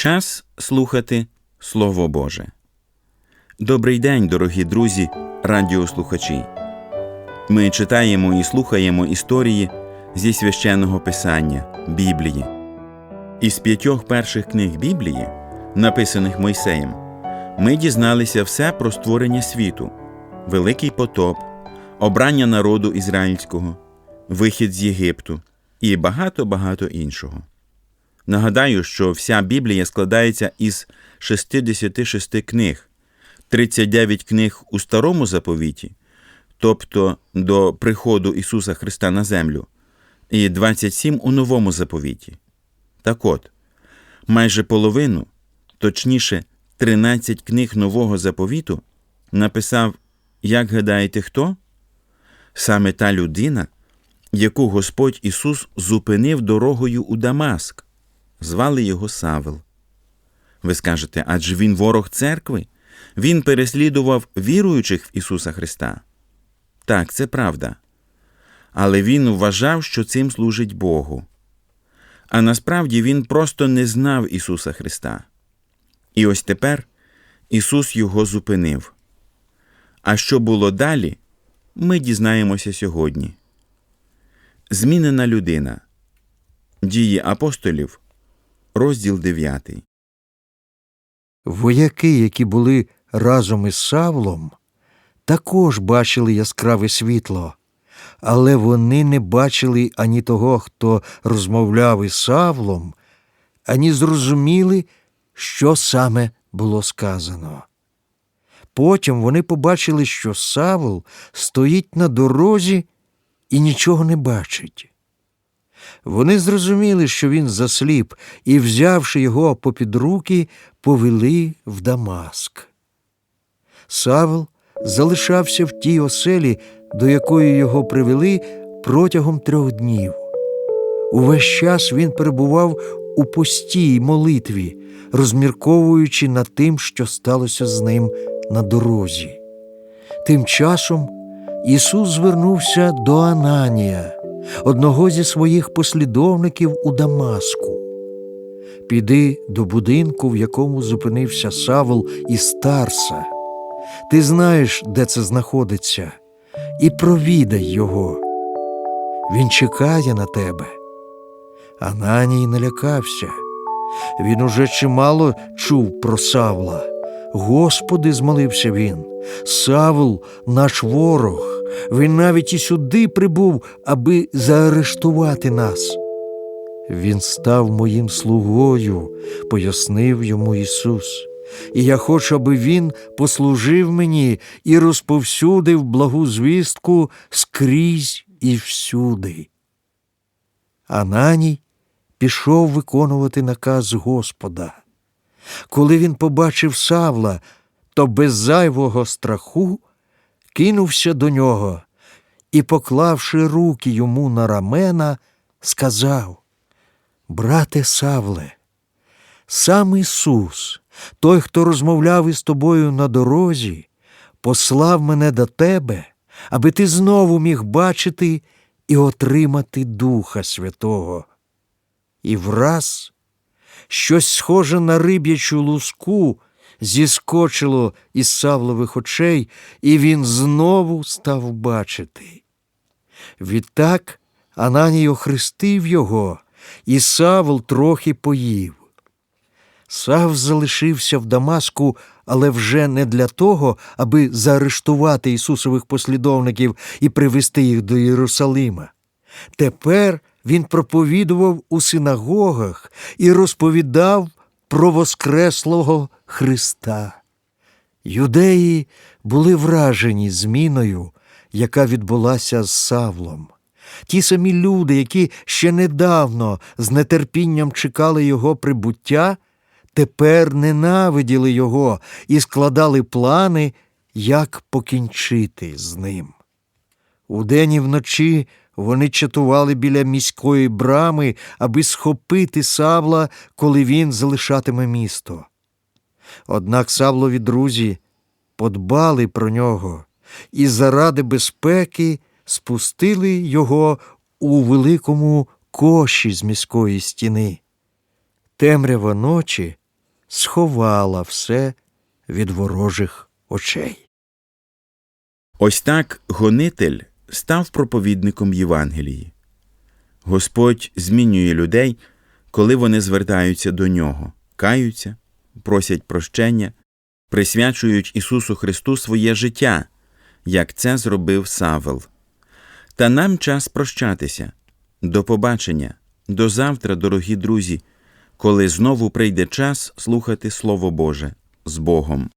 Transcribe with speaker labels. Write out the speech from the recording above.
Speaker 1: Час слухати Слово Боже. Добрий день, дорогі друзі, радіослухачі. Ми читаємо і слухаємо історії зі священного писання Біблії. Із п'ятьох перших книг Біблії, написаних Мойсеєм, ми дізналися все про створення світу, великий потоп, обрання народу ізраїльського, вихід з Єгипту і багато-багато іншого. Нагадаю, що вся Біблія складається із 66 книг, 39 книг у Старому заповіті, тобто до приходу Ісуса Христа на землю, і 27 у Новому заповіті. Так от, майже половину, точніше, 13 книг Нового заповіту написав, як гадаєте, хто? Саме та людина, яку Господь Ісус зупинив дорогою у Дамаск. Звали його Савел. Ви скажете, адже він ворог церкви? Він переслідував віруючих в Ісуса Христа. Так, це правда. Але він вважав, що цим служить Богу. А насправді він просто не знав Ісуса Христа. І ось тепер Ісус його зупинив. А що було далі, ми дізнаємося сьогодні. Змінена людина. Дії апостолів, розділ 9.
Speaker 2: Вояки, які були разом із Савлом, також бачили яскраве світло, але вони не бачили ані того, хто розмовляв із Савлом, ані зрозуміли, що саме було сказано. Потім вони побачили, що Савл стоїть на дорозі і нічого не бачить. Вони зрозуміли, що він засліп, і, взявши його попід руки, повели в Дамаск. Савл залишався в тій оселі, до якої його привели протягом трьох днів. Увесь час він перебував у постій молитві, розмірковуючи над тим, що сталося з ним на дорозі. Тим часом Ісус звернувся до Ананія одного зі своїх послідовників у Дамаску. Піди до будинку, в якому зупинився Савл із Тарса. Ти знаєш, де це знаходиться, і провідай його. Він чекає на тебе. Ананій налякався. Він уже чимало чув про Савла. Господи, змолився він, Савл наш ворог. Він навіть і сюди прибув, аби заарештувати нас. Він став моїм слугою, пояснив йому Ісус, і я хочу, аби Він послужив мені і розповсюдив благу звістку скрізь і всюди. Ананій пішов виконувати наказ Господа. Коли він побачив Савла, то без зайвого страху кинувся до нього і, поклавши руки йому на рамена, сказав Брате Савле, сам Ісус, той, хто розмовляв із тобою на дорозі, послав мене до тебе, аби ти знову міг бачити і отримати Духа Святого. І враз щось схоже на риб'ячу луску зіскочило із Савлових очей, і він знову став бачити. Відтак Ананій охрестив його, і Савл трохи поїв. Сав залишився в Дамаску, але вже не для того, аби заарештувати Ісусових послідовників і привести їх до Єрусалима. Тепер він проповідував у синагогах і розповідав про Воскреслого Христа. Юдеї були вражені зміною, яка відбулася з Савлом. Ті самі люди, які ще недавно з нетерпінням чекали його прибуття, тепер ненавиділи його і складали плани, як покінчити з ним. Удень і вночі вони чатували біля міської брами, аби схопити Савла, коли він залишатиме місто. Однак Савлові друзі подбали про нього і заради безпеки спустили його у великому коші з міської стіни. Темрява ночі сховала все від ворожих очей.
Speaker 1: Ось так гонитель став проповідником Євангелії. Господь змінює людей, коли вони звертаються до нього, каються, просять прощення, присвячують Ісусу Христу своє життя, як це зробив Савел. Та нам час прощатися. До побачення, до завтра, дорогі друзі, коли знову прийде час слухати Слово Боже з Богом.